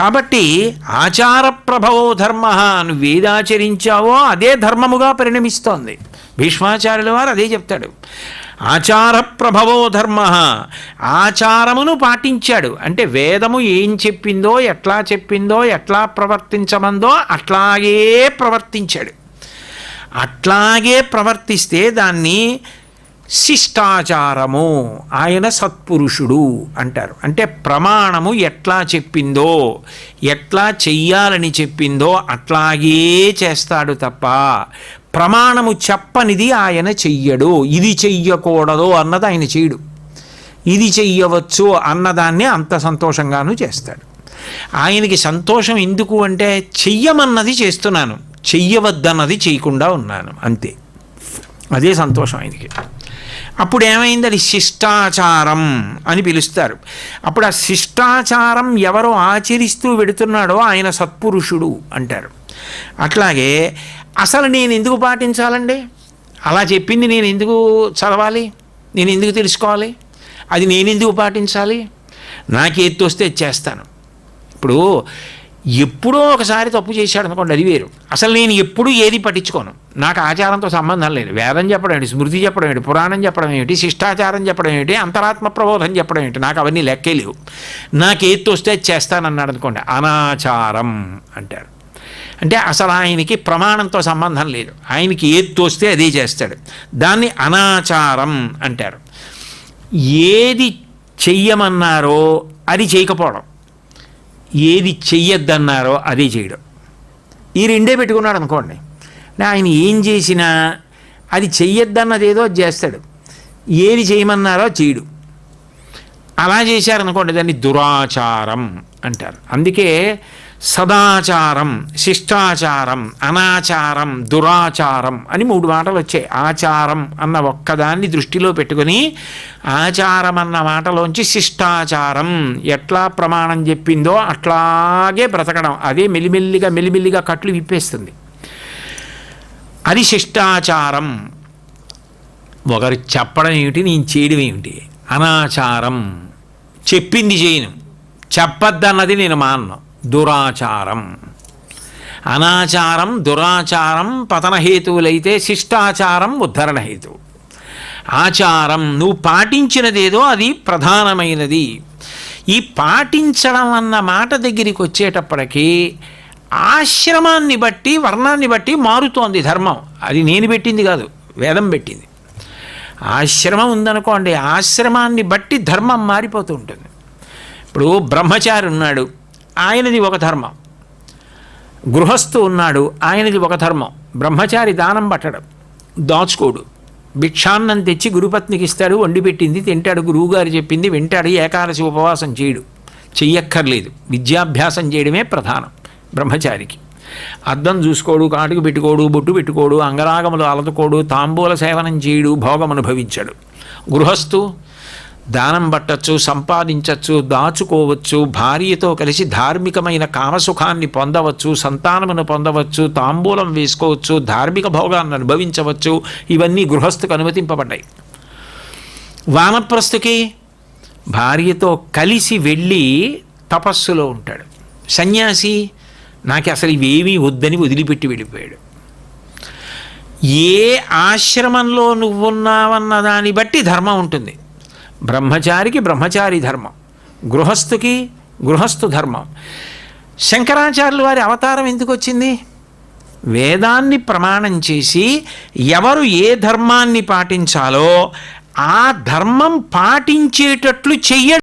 కాబట్టి ఆచార ప్రభవో ధర్మ. నువ్వు అదే ధర్మముగా పరిణమిస్తోంది. భీష్మాచార్యుల వారు అదే చెప్తాడు. ఆచార ప్రభవో ధర్మ. ఆచారమును పాటించాడు. అంటే వేదము ఏం చెప్పిందో ఎట్లా చెప్పిందో ఎట్లా ప్రవర్తించమందో అట్లాగే ప్రవర్తించాడు. అట్లాగే ప్రవర్తిస్తే దాన్ని శిష్టాచారము ఆయన సత్పురుషుడు అంటారు. అంటే ప్రమాణము ఎట్లా చెప్పిందో ఎట్లా చెయ్యాలని చెప్పిందో అట్లాగే చేస్తాడు తప్ప ప్రమాణము చెప్పనిది ఆయన చెయ్యడు. ఇది చెయ్యకూడదు అన్నది ఆయన చేయడు ఇది చెయ్యవచ్చు అన్నదాన్ని అంత సంతోషంగాను చేస్తాడు. ఆయనకి సంతోషం ఎందుకు అంటే చెయ్యమన్నది చేస్తున్నాను చెయ్యవద్దన్నది చేయకుండా ఉన్నాను అంతే. అదే సంతోషం ఆయనకి. అప్పుడు ఏమైంది అది శిష్టాచారం అని పిలుస్తారు. అప్పుడు ఆ శిష్టాచారం ఎవరో ఆచరిస్తూ వెడుతున్నాడో ఆయన సత్పురుషుడు అంటారు. అట్లాగే అసలు నేను ఎందుకు పాటించాలండి? అలా చెప్పింది నేను ఎందుకు చదవాలి? నేను ఎందుకు తెలుసుకోవాలి? అది నేను ఎందుకు పాటించాలి? నాకు ఎత్తు వస్తే చేస్తాను. ఇప్పుడు ఎప్పుడో ఒకసారి తప్పు చేశాడు అనుకోండి అది వేరు. అసలు నేను ఎప్పుడూ ఏది పట్టించుకోను. నాకు ఆచారంతో సంబంధం లేదు. వేదం చెప్పడం ఏంటి? స్మృతి చెప్పడం ఏంటి? పురాణం చెప్పడం ఏమిటి శిష్టాచారం చెప్పడం ఏంటి? అంతరాత్మ ప్రబోధం చెప్పడం ఏంటి? నాకు అవన్నీ లెక్కే లేవు. నాకు ఏది వస్తే అది చేస్తానన్నాడు అనుకోండి అనాచారం అంటారు. అంటే అసలు ఆయనకి ప్రమాణంతో సంబంధం లేదు. ఆయనకి ఏది తోస్తే అదే చేస్తాడు. దాన్ని అనాచారం అంటారు. ఏది చెయ్యమన్నారో అది చేయకపోవడం. ఏది చెయ్యొద్దన్నారో అదే చేయడం. ఈ రెండే పెట్టుకున్నాడు అనుకోండి. ఆయన ఏం చేసినా అది చెయ్యొద్దన్నది ఏదో చేస్తాడు. ఏది చేయమన్నారో చేయడు. అలా చేశారనుకోండి దాన్ని దురాచారం అంటారు. అందుకే సదాచారం శిష్టాచారం అనాచారం దురాచారం అని మూడు మాటలు వచ్చాయి ఆచారం అన్న ఒక్కదాన్ని దృష్టిలో పెట్టుకొని ఆచారం అన్న మాటలోంచి శిష్టాచారం ఎట్లా ప్రమాణం చెప్పిందో అట్లాగే బ్రతకడం. అదే మెల్లిమెల్లిగా మెల్లిమెల్లిగా కట్లు విప్పేస్తుంది. అది శిష్టాచారం. ఒకరు చెప్పడం ఏమిటి నేను చేయడం ఏమిటి? అనాచారం. చెప్పింది చేయను. చెప్పద్దన్నది నేను మాన్నాను దురాచారం. అనాచారం దురాచారం పతనహేతువులైతే శిష్టాచారం ఉద్ధరణ హేతువు ఆచారం నువ్వు పాటించినదేదో అది ప్రధానమైనది. ఈ పాటించడం అన్న మాట దగ్గరికి వచ్చేటప్పటికీ ఆశ్రమాన్ని బట్టి వర్ణాన్ని బట్టి మారుతోంది ధర్మం. అది నేను పెట్టింది కాదు వేదం పెట్టింది. ఆశ్రమం ఉందనుకోండి ఆశ్రమాన్ని బట్టి ధర్మం మారిపోతూ ఉంటుంది. ఇప్పుడు బ్రహ్మచారి ఉన్నాడు. ఆయనది ఒక ధర్మం. గృహస్థు ఉన్నాడు ఆయనది ఒక ధర్మం. బ్రహ్మచారి దానం పట్టడం దాచుకోడు. భిక్షాన్నం తెచ్చి గురుపత్నికి ఇస్తాడు వండి పెట్టింది తింటాడు గురువుగారు చెప్పింది వింటాడు ఏకాదశి ఉపవాసం చేయడు. చెయ్యక్కర్లేదు. విద్యాభ్యాసం చేయడమే ప్రధానం బ్రహ్మచారికి. అద్దం చూసుకోడు కాటుకు పెట్టుకోడు బొట్టు పెట్టుకోడు అంగరాగములు అలదుకోడు తాంబూల సేవనం చేయడు భోగం గృహస్థు దానం పట్టచ్చు సంపాదించవచ్చు దాచుకోవచ్చు భార్యతో కలిసి ధార్మికమైన కామసుఖాన్ని పొందవచ్చు సంతానమును పొందవచ్చు తాంబూలం వేసుకోవచ్చు ధార్మిక భోగాన్ని అనుభవించవచ్చు. ఇవన్నీ గృహస్థుకు అనుమతింపబడ్డాయి. వానప్రస్థుకి భార్యతో కలిసి వెళ్ళి తపస్సులో ఉంటాడు. సన్యాసి నాకు అసలు ఇవేమీ వద్దని వదిలిపెట్టి వెళ్ళిపోయాడు. ఏ ఆశ్రమంలో నువ్వున్నావన్న దాన్ని బట్టి ధర్మం ఉంటుంది. బ్రహ్మచారికి బ్రహ్మచారి ధర్మం గృహస్థుకి గృహస్థు ధర్మం. శంకరాచార్యులు వారి అవతారం ఎందుకు వచ్చింది? వేదాన్ని ప్రమాణం చేసి ఎవరు ఏ ధర్మాన్ని పాటించాలో ఆ ధర్మం పాటించేటట్లు చెయ్య